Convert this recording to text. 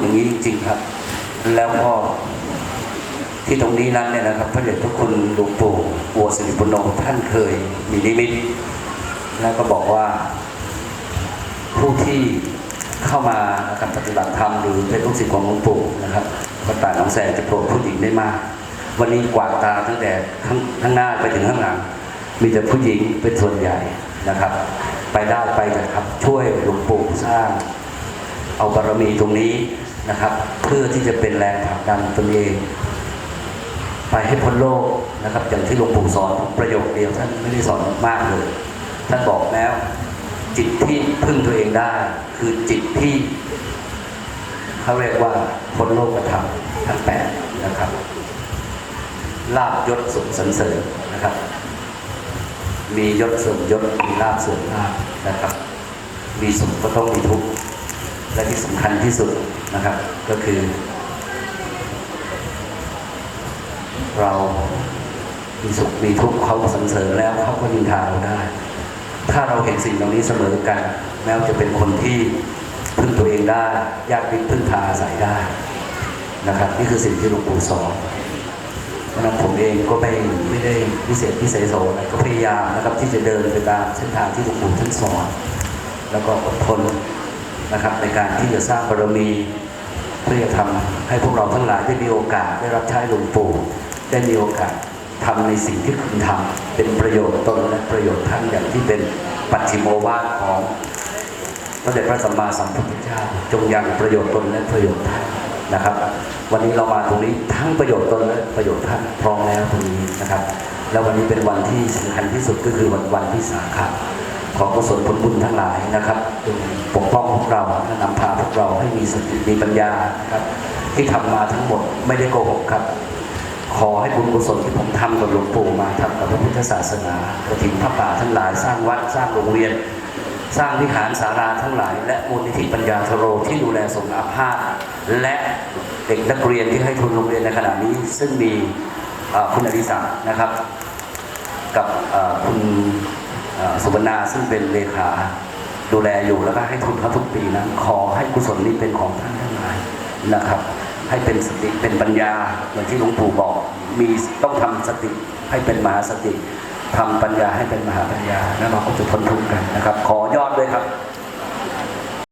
อย่างนี้จริง ๆ ครับ แล้วก็ที่ตรงนี้นั้นเนี่ยนะครับ พระเดชพระคุณหลวงปู่ปัวสิริปุณโญท่านเคยมีนิมิตแล้วก็บอกว่าผู้ที่เข้ามานะครับปฏิบัติธรรมหรือเป็นลูกศิษย์ของหลวงปู่นะครับวัดป่าหนองแสงจะโปรดผู้หญิงได้มาก วันนี้กวาดตาตั้งแต่ข้างงหน้าไปถึงข้างหลัง มีแต่ผู้หญิงเป็นส่วนใหญ่นะครับ ไปได้ไปเถอะครับ ช่วยหลวงปู่สร้าง เอาบารมีตรงนี้ นะครับ เพื่อที่จะเป็นแรงผลักดันตนเอง ไปให้พ้นโลกนะครับ อย่างที่หลวงปู่สอนประโยคเดียวท่านไม่ได้สอนมากเลย ท่านบอกแล้ว จิตที่พึ่งตัวเองได้ คือจิตที่เขาเรียกว่าพ้นโลกธรรมทั้งแปดนะครับลาบยศสุขสันเสริญนะครับ มียศส่วนยศมีลาบส่วนลาบนะครับ มีสุขก็ต้องมีทุกข์ และที่สำคัญที่สุดนะครับ ก็คือ เรามีสุขมีทุกข์เขาสรรเสริญแล้วเขาก็นินทาเราได้ ถ้าเราเห็นสิ่งเหล่านี้เสมอกัน แม้วจะเป็นคนที่พึ่งตัวเองได้ญาติมิตรพึ่งพาอาศัยได้นะครับ นี่คือสิ่งที่หลวงปู่สอนเพราะฉะนั้นผมเองก็ไม่ไม่ได้พิเศษพิเศษโสอะไรก็พยายามนะครับที่จะเดินไปตามเส้นทางที่หลวงปู่ท่านสอน แล้วก็อดทน นะครับ ในการที่จะสร้างบารมีเพื่อจะทำให้พวกเราทั้งหลายได้มีโอกาสได้รับใช้หลวงปู่ได้มีโอกาสทำในสิ่งที่คุณทำเป็นประโยชน์ตนและประโยชน์ท่านอย่างที่เป็นปัจฉิโมวาทของพระเดชพระสัมมาสัมพุทธเจ้า จงยังประโยชน์ตนและประโยชน์ท่านนะครับ วันนี้เรามาตรงนี้ทั้งประโยชน์ตนและประโยชน์ท่านพร้อมแล้วตรงนี้นะครับ แล้ววันนี้เป็นวันที่สำคัญที่สุดก็คือวันวันที่สาขะขอกุศลผลบุญทั้งหลายนะครับปกป้อง เราและนำพาพวกเราให้มีสติมีปัญญาครับ ที่ทำมาทั้งหมดไม่ได้โกหกครับ ขอให้บุญกุศลที่ผมทำกับหลวงปู่มาทำกับพระพุทธศาสนากระถิ่นพระป่าทั้งหลายสร้างวัดสร้างโรงเรียน สร้างวิหารสาราทั้งหลาย และมูลนิธิปัญญาทโรที่ดูแลสงฆ์อาพาธและเด็กนักเรียนที่ให้ทุนโรงเรียนในขณะนี้ ซึ่งมีคุณอริศักดิ์นะครับ กับคุณสุวรรณาซึ่งเป็นเลขา ดูแลอยู่แล้วก็ให้ทุนเขาทุกปีนะขอให้กุศลนี้เป็นของท่านทั้งหลายนะครับ ให้เป็นสติเป็นปัญญาเหมือนที่หลวงปู่บอก มีต้องทำสติให้เป็นมหาสติทำปัญญาให้เป็นมหาปัญญาแล้วเราก็จะพ้นทุกข์กันนะครับ ขอยอดด้วยครับ